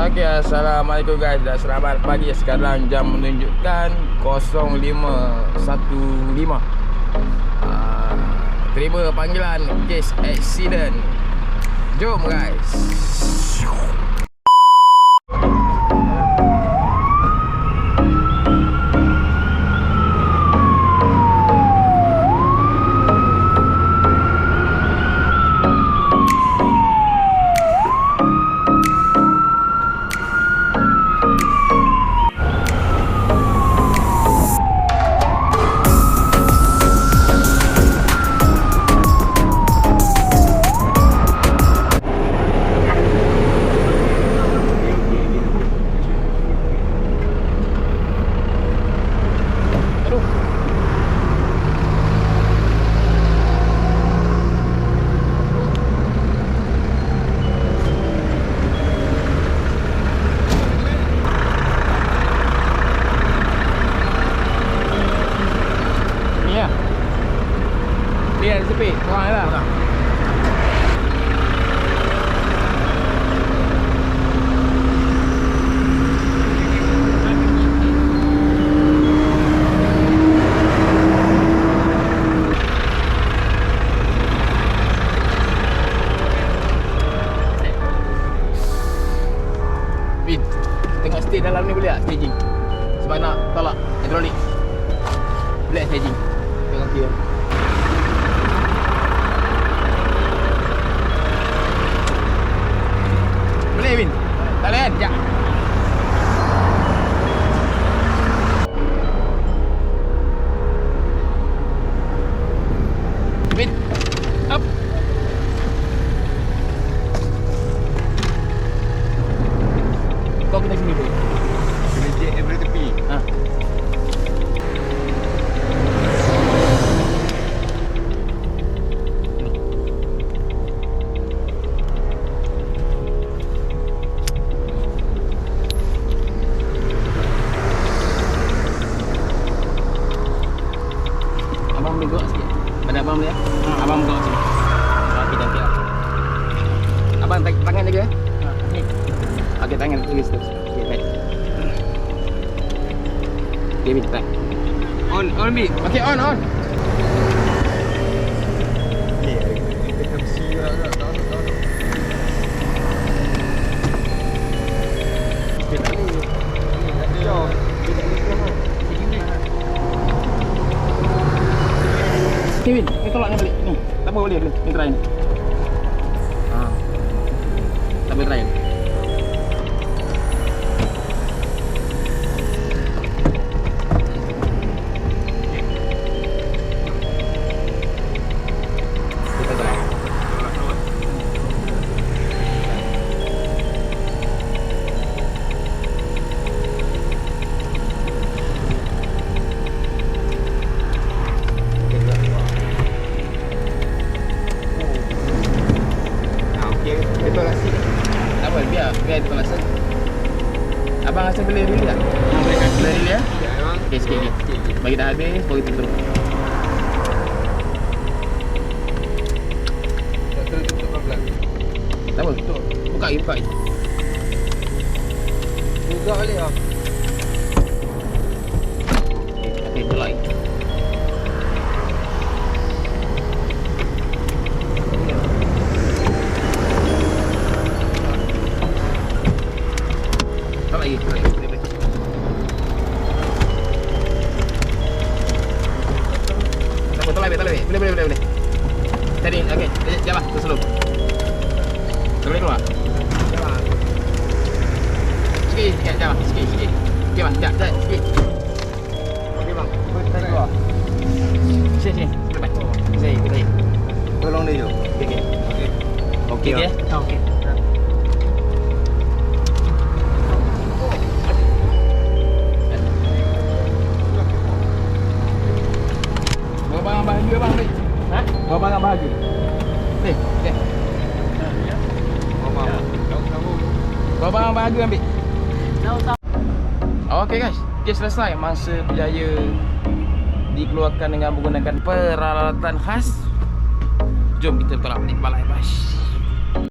Okey, Assalamualaikum guys. Dan selamat pagi. Sekarang jam menunjukkan 0515 uh, Terima panggilan Kes accident. Jom guys Sepi Korang lah Korang Bin Tengok stay dalam ni boleh tak staging? Sebab nak tolak hidrolik Boleh staging. Tengok kaki Kau kena sini boleh Kena jet daripada tepi. Ha. Abang boleh gerak sikit? Pada abang boleh? Ya? Abang gerak sini Okey dah Abang tangan jaga eh? Ni Okey tangan tulis tu Okey baik Okay Bin try On, on Bi Okey on on. Okay, Okay Bin Ni tolak ni balik. Ni Tak apa boleh boleh Ni try. Ni ha. Tak boleh try Dia tolak sen Abang rasa boleh release tak? boleh kasi. Boleh release ya? Ya, memang. Okay sikit lagi Okey, okey. Bagi dah habis Baru kita terus Tak terus tutup pelan-pelan. Tak apa Buka buka lagi Buka balik ah. Okay tolak lagi Tolak lagi Boleh boleh boleh boleh Tadi okay Sekejap lah Terus slow Tak boleh keluar Jalan. Sikit sikit lah Sikit sikit Okay bang Sekejap sekejap Sikit Okey bang. Kita keluar. Sini sini Sini sini Tolong dia. Okay okay Okey. Okey ya Okey. Barang bahagia. Mama. Kau kamu. Bawa barang bahagia ambil? Okay guys. Dia selesai Mangsa berjaya Dikeluarkan dengan menggunakan peralatan khas. Jom kita tolak balik balai bas